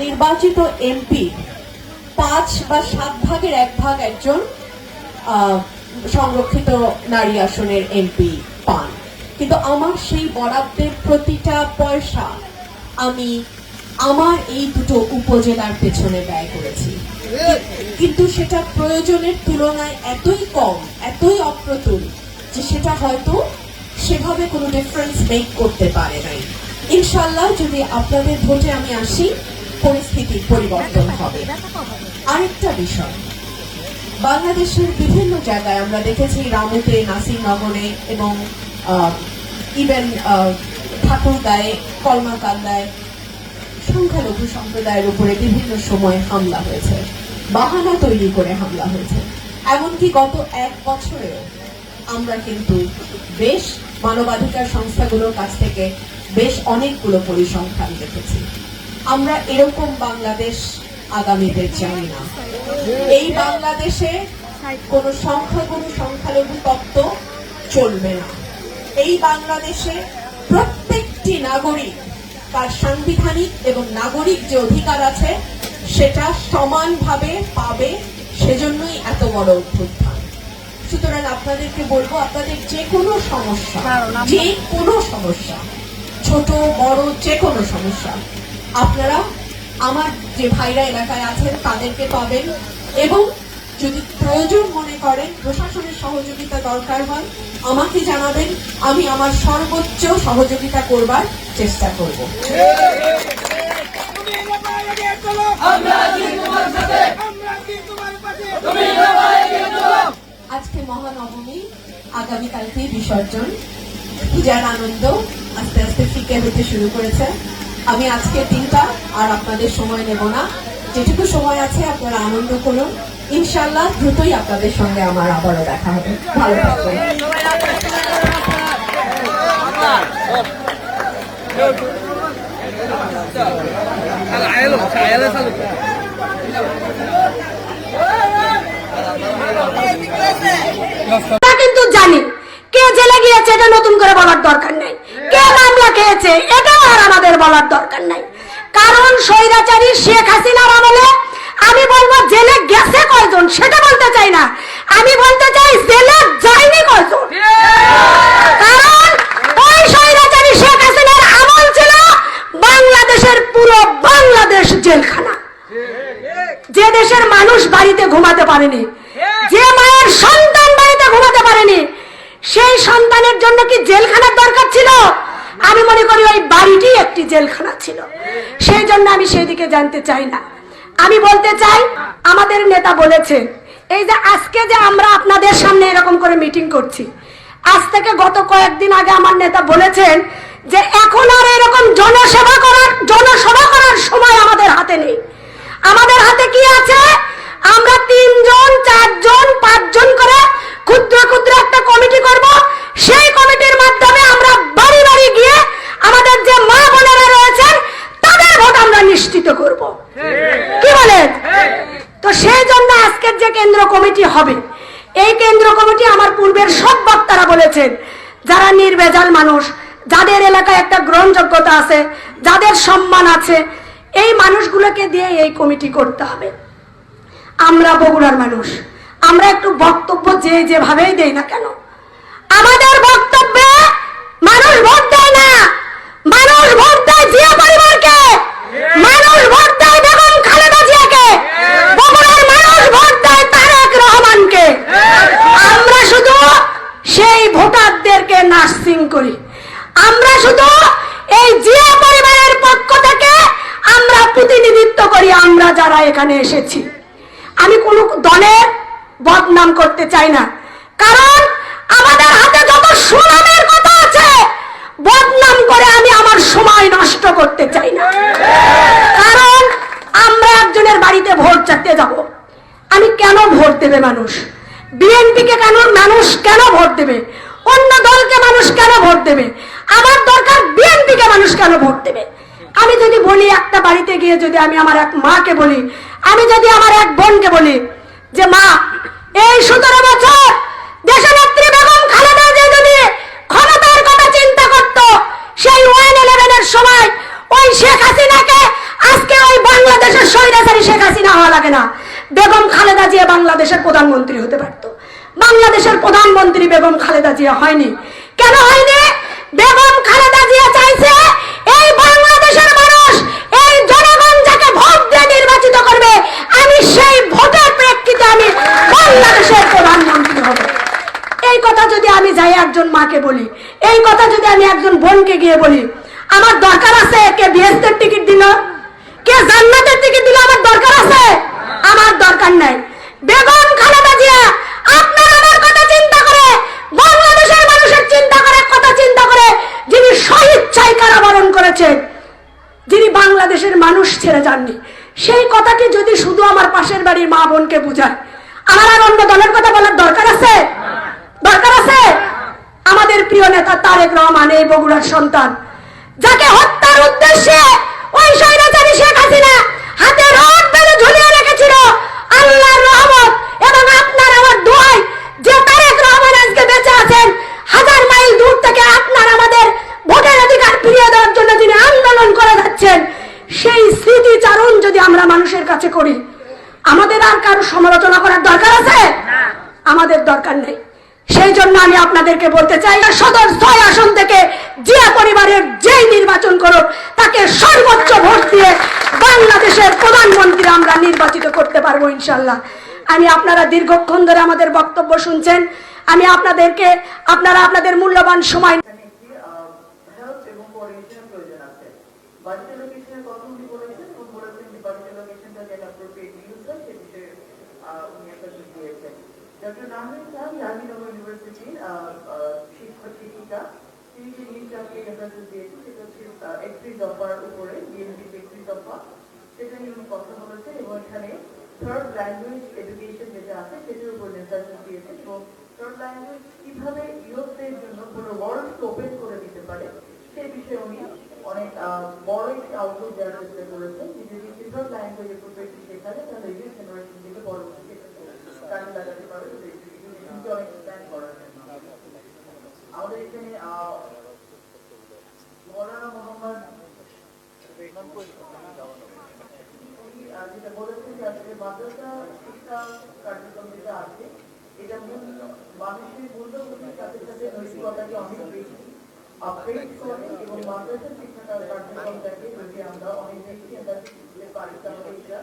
নির্বাচিত এমপি পাঁচ বা সাত ভাগের এক ভাগ একজন সংরক্ষিত নারী আসনের এমপি পান। কিন্তু আমার সেই বরাদ্দের প্রতিটা পয়সা আমি আমার এই দুটো উপজেলার পেছনে ব্যয় করেছি। কিন্তু সেটা প্রয়োজনের তুলনায় এতই কম, এতই অপ্রতুল যে সেটা হয়তো সেভাবে কোনো ডিফারেন্স মেক করতে পারে নাই। ইনশাল্লাহ যদি আপনাদের ভোটে আমি আসি, পরিস্থিতি পরিবর্তন হবে। আরেকটা বিষয়, বাংলাদেশের বিভিন্ন জায়গায় আমরা দেখেছি রামুতে নাসিরনগরে এবং ইভেন ঠাকুরগাঁয়ে, কলমাকান্দায়, সংখ্যালঘু সম্প্রদায়ের উপরে বিভিন্ন সময় হামলা হয়েছে। বাহানা তৈরি করে হামলা হয়েছে। এমনকি গত এক বছরেও আমরা কিন্তু বেশ মানবাধিকার সংস্থাগুলোর কাছ থেকে বেশ অনেকগুলো পরিসংখ্যান দেখেছি। আমরা এরকম বাংলাদেশ আগামীতে চাই না। এই বাংলাদেশে কোনো সংখ্যাগুরু, সংখ্যালঘু তত্ত্ব চলবে না। এই বাংলাদেশে প্রত্যেকটি নাগরিক, তার সাংবিধানিক এবং নাগরিক যে অধিকার আছে, সেটা সমানভাবে পাবে, সেজন্যই এত বড় অভ্যুত্থান। সুতরাং আপনাদেরকে বলব আপনাদের যে কোনো সমস্যা যে কোনো সমস্যা ছোট বড় যে কোনো সমস্যা আপনারা আমার যে ভাইরা এলাকায় আছেন তাদেরকে পাবেন। এবং যদি প্রয়োজন মনে করেন প্রশাসনের সহযোগিতা দরকার হয় আমাকে জানাবেন আমি আমার সর্বোচ্চ সহযোগিতা করবার চেষ্টা করব। আমরা আছি তোমার সাথে। আমরা তোমার পাশে। তুমি আজকে মহানবমী আগামীকালকে বিসর্জন। পূজার আনন্দ আস্তে আস্তে ফিকে হতে শুরু করেছে। আমি আজকের দিনটা আর আপনাদের সময় নেব না। যেটুকু সময় আছে আপনারা আনন্দ করুন। ইনশাল্লাহ দ্রুতই আপনাদের সঙ্গে আমার আবারও দেখা হবে। ভালো থাকবেন। আমরা কিন্তু জানি কে জেলে গিয়েছে এটা নতুন করে বলার দরকার নাই। কে মামলা খেয়েছে এটাও আর আমাদের বলার দরকার নাই। কারণ স্বৈরাচারী শেখ হাসিনার আমলে আমি বলব জেলে গেছে কয়জন সেটা বলতে চাই না। আমি বলতে চাই জেলে যায়নি কয়জন। কারণ ওই স্বৈরাচারী শেখ হাসিনার আমল ছিল বাংলাদেশের পুরো বাংলাদেশ জেলখানা। যে দেশের মানুষ বাড়িতে ঘুমাতে পারেনি যে মায়ের সন্তান বাড়িতে ঘুমাতে পারেনি, সেই সন্তানের জন্য কি জেলখানার দরকার ছিল? আমি মনে করি ওই বাড়িটি একটি জেলখানা ছিল। সেই জন্য আমি সেই দিকে জানতে চাই না। আমি বলতে চাই, আমাদের নেতা বলেছেন এই যে আজকে যে আমরা আপনাদের সামনে এরকম করে মিটিং করছি, আজ থেকে গত কয়েকদিন আগে আমার নেতা বলেছেন যে এখন আর এরকম জনসেবা করার জনসভা করার সময় আমাদের হাতে নেই। আমাদের হাতে কি আছে? আমরা তিনজন চারজন পাঁচজন করে ক্ষুদ্র ক্ষুদ্র একটা কমিটি করব সেই কমিটির মাধ্যমে আমরা বাড়ি বাড়ি গিয়ে আমাদের যে মা বোনেরা রয়েছেন তাদের ভোট আমরা করব। কি বলেন? তো সেই জন্য আজকের যে কেন্দ্র কমিটি হবে এই কেন্দ্র কমিটি আমার পূর্বের সব বক্তারা বলেছেন যারা নির্ভেজাল মানুষ যাদের এলাকায় একটা গ্রহণযোগ্যতা আছে যাদের সম্মান আছে এই মানুষগুলোকে দিয়ে এই কমিটি করতে হবে। আমরা বগুড়ার মানুষ আমরা একটু বক্তব্য যে যেভাবেই দেই না কেন আমাদের বক্তব্যে মানুষ ভোট দেয় না। মানুষ ভোট দেয় জিয়া পরিবারকে মানুষ ভোট দেয় বেগম খালেদা জিয়াকে বগুড়ার মানুষ ভোট দেয় তারেক রহমানকে আমরা শুধু সেই ভোটারদেরকে নার্সিং করি আমরা শুধু এই জিয়া পরিবারের পক্ষ থেকে আমরা প্রতিনিধিত্ব করি আমরা যারা এখানে এসেছি, আমি কোনো দলের বদনাম করতে চাই না। কারণ আমাদের হাতে যত সুনামের কথা আছে, বদনাম করে আমি আমার সময় নষ্ট করতে চাই না। কারণ আমরা একজনের বাড়িতে ভোট চাইতে যাব। আমি কেন ভোট দেবে মানুষ? বিএনপিকে কেন মানুষ কেন ভোট দেবে? অন্য দলকে মানুষ কেন ভোট দেবে? আমার দরকার বিএনপিকে মানুষ কেন ভোট দেবে? আমি যদি বলি একটা বাড়িতে গিয়ে যদি আমি আমার এক মাকে বলি, আমি যদি আমার এক বোনকে বলি যে, মা, এই সতেরো বছর দেশনেত্রী বেগম খালেদা জিয়া যদি ক্ষমতার কথা চিন্তা করত মুক্তিযুদ্ধের সময় ওই শেখ হাসিনাকে আজকে ওই বাংলাদেশের স্বৈরাচারী শেখ হাসিনা হওয়া লাগে না। বেগম খালেদা জিয়া বাংলাদেশের প্রধানমন্ত্রী হতে পারত। বাংলাদেশের প্রধানমন্ত্রী বেগম খালেদা জিয়া হয়নি। কেন হয়নি? বেগম খালেদা জিয়া চাইছে এই বাংলাদেশের মানুষ এই জনগণ যাকে ভোট দিয়ে নির্বাচিত করবে আমি সেই ভোটের প্রেক্ষিতে আমি বাংলাদেশের প্রধানমন্ত্রী হব এই কথা যদি আমি যাই একজন মাকে বলি। এই কথা যদি আমি একজন বোনকে গিয়ে বলি, আমার দরকার আছে কে বিএসদের টিকিট দিল? কে জান্নাতের টিকিট দিল? আমার দরকার আছে? আমার দরকার নাই। বেগম খালেদা জিয়া, আপনার আমার কথা চিন্তা করে, বাংলাদেশের মানুষের চিন্তা করে, কথা চিন্তা করে, যিনি স্বইচ্ছায় কারাবরণ করেছেন যিনি বাংলাদেশের মানুষ ছেড়ে যাননি, সেই কথাটি যদি শুধু আমার পাশের বাড়ির মা বোনকে বুঝায়, আমার আর অন্য দলের কথা বলার দরকার আছে? দরকার আছে? আমাদের প্রিয় নেতা তারেক রহমান এই বগুড়ার সন্তান যাকে হত্যার উদ্দেশ্যে ওই স্বৈরাচারী শেখ হাসিনা হাতে রড বেঁধে ঝুলিয়ে রেখেছিল। আল্লাহর রহমত এবং আপনার আমার দোয়াই যে তারেক রহমান আজকে বেঁচে আছেন হাজার মাইল দূর থেকে আপনার আমাদের ভোটের অধিকার ফিরিয়ে দেওয়ার জন্য যিনি আন্দোলন করে যাচ্ছেন। সেই স্মৃতিচারণ যদি আমরা মানুষের কাছে করি আমাদের আর কারও সমালোচনা করার দরকার আছে? আমাদের দরকার নেই। সেই জন্য আমি আপনাদেরকে বলতে চাই সদর ছয় আসন থেকে জিয়া পরিবারের যেই নির্বাচন করুক, তাকে সর্বোচ্চ ভোট দিয়ে বাংলাদেশের প্রধানমন্ত্রী আমরা নির্বাচিত করতে পারব ইনশাল্লাহ। আমি আপনারা দীর্ঘক্ষণ ধরে আমাদের বক্তব্য শুনছেন। আমি আপনাদেরকে, আপনারা আপনাদের মূল্যবান সময় ডক্টর ইউনিভার্সিটির শিক্ষক শিক্ষিকা তিনি যে রেফারেন্স দিয়েছেন সেটা হচ্ছে একত্রিশ দফার উপরে বিএনপি একত্রিশ দফা সেটা নিয়ে উনি কথা বলেছেন এবং এখানে থার্ড ল্যাঙ্গুয়েজ এডুকেশন যেটা আছে, সেটার উপর নির্দেশনা দিয়েছেন এবং থার্ড ল্যাঙ্গুয়েজ কীভাবে ইউরোপের জন্য পুরো ওয়ার্ল্ড ওপেন করে দিতে পারে সেই বিষয়ে উনি অনেক বড় একটি আউটলুক দেওয়ার চেষ্টা করেছেন। যদি থার্ড ল্যাঙ্গুয়েজ প্রফেশন শেখালে, তাহলে ইউথ জেনারেশন থেকে পরবর্তী কাজে লাগাতে পারবে তো এডুকেশনকে অনেক প্ল্যান করার জন্য আমাদের এখানে আহ, মৌলানা মোহাম্মদ উনি, আহ, যেটা বলেছেন যে আসলে মাদ্রাসা শিক্ষা কার্যক্রম যেটা আছে, এটা মূল মানুষের মূল্যবোধের সাথে সাথে নৈতিকতাকে অনেক বেশি আপগ্রেড করে এবং মাদ্রাসা শিক্ষা কার্যক্রমটাকে যদি আমরা অনেক বেশি শিখতে পারি এটা